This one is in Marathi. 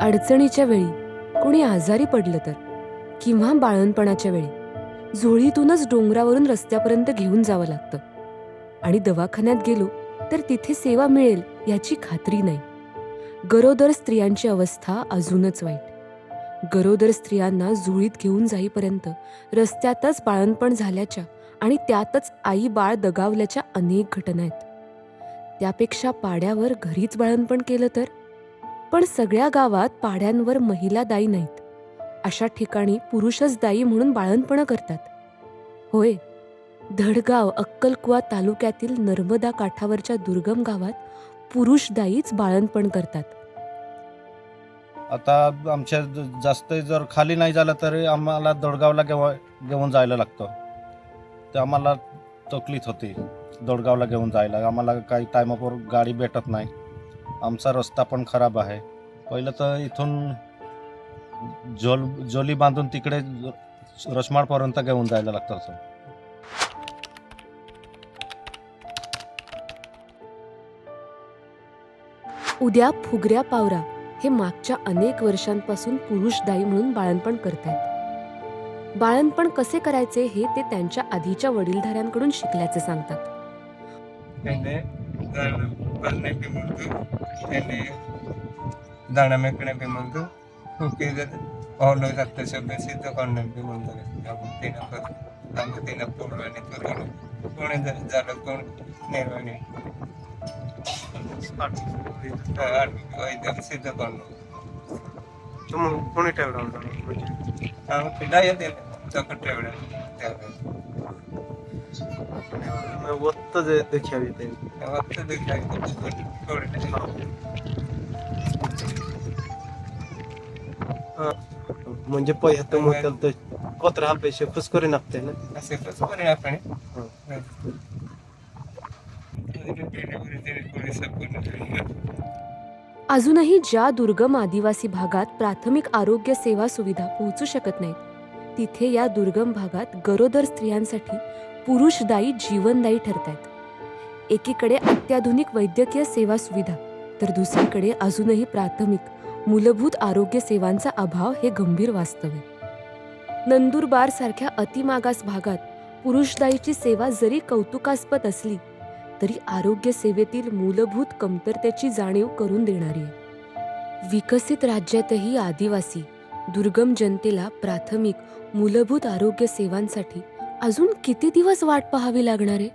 अडचणीच्या वेळी कोणी आजारी पडलं तर? किंवा बाळणपणाच्या वेळी? झोळीतूनच डोंगरावरून रस्त्यापर्यंत घेऊन जावं लागतं. आणि दवाखान्यात गेलो तर तिथे सेवा मिळेल याची खात्री नाही. गरोदर स्त्रियांची अवस्था अजूनच वाईट. गरोदर स्त्रियांना जुळीत घेऊन जाईपर्यंत रस्त्यातच बाळणपण झाल्याच्या आणि त्यातच आई बाळ दगावल्याच्या अनेक घटना आहेत. त्यापेक्षा पाड्यावर घरीच बाळणपण केलं तर? पण सगळ्या गावात पाड्यांवर महिला दाई नाहीत. अशा ठिकाणी पुरुषच दाई म्हणून बाळणपणं करतात. होय धडगाव अक्कलकुवा तालुक्यातील नर्मदा काठावरच्या दुर्गम गावात पुरुष दाईच बाळणपण करतात. आता आमच्या ज- जास्त जर खाली नाही झालं तरी आम्हाला दोडगावला घेऊन घेऊन जायला लागतं. ते आम्हाला तकलीफ होती दोडगावला घेऊन जायला. आम्हाला काही टायमावर गाडी भेटत नाही. आमचा रस्ता पण खराब आहे. पहिलं तर इथून जोल जोली बांधून तिकडे रसमाळपर्यंत घेऊन जायला लागतं असं उद्या फुगऱ्या पावरा हे मागच्या अनेक वर्षांपासून पुरुष दाई म्हणून बाळणपण करतायत. बाळणपण कसे करायचे हे ते त्यांच्या आधीच्या वडीलधाऱ्यांकडून शिकल्याचे सांगतात. करने पे मिलती यानी दाना में करने पे मिलती क्योंकि इधर और लोग रखते सब सिद्ध करने पे मिलते अब तीन अक्कल अंग तीन अक्कल वाले तो तीन कोण इधर झालं कोण निर्वाणी इधर सिद्ध करने तुम्ही कोणी ठेवला होता? म्हणजे आम्ही डायत त्याकडे ठेवला त्यावेळेस वत्त जे देखावी ते वक्त देखील थोडे म्हणजे पहिल्या तर मग त्याला तर कोत्रा हा पैसे खुश करी नागते ना? असे कसं करेन आपण अजूनही ज्या दुर्गम आदिवासी भागात प्राथमिक आरोग्य सेवा सुविधा पोहोचू शकत नाहीत तिथे या दुर्गम भागात गरोदर स्त्रियांसाठी पुरुषदायी जीवनदायी ठरत आहेत एकीकडे अत्याधुनिक वैद्यकीय सेवा सुविधा तर दुसरीकडे अजूनही प्राथमिक मूलभूत आरोग्य सेवांचा अभाव हे गंभीर वास्तव आहे नंदुरबार सारख्या अतिमागास भागात पुरुषदायीची सेवा जरी कौतुकास्पद असली तरी आरोग्य सेवेतील मूलभूत कमतरतेची जाणीव करून देणारी आहे. विकसित राज्यातही आदिवासी दुर्गम जनतेला प्राथमिक मूलभूत आरोग्य सेवांसाठी अजून किती दिवस वाट पाहावी लागणार आहे?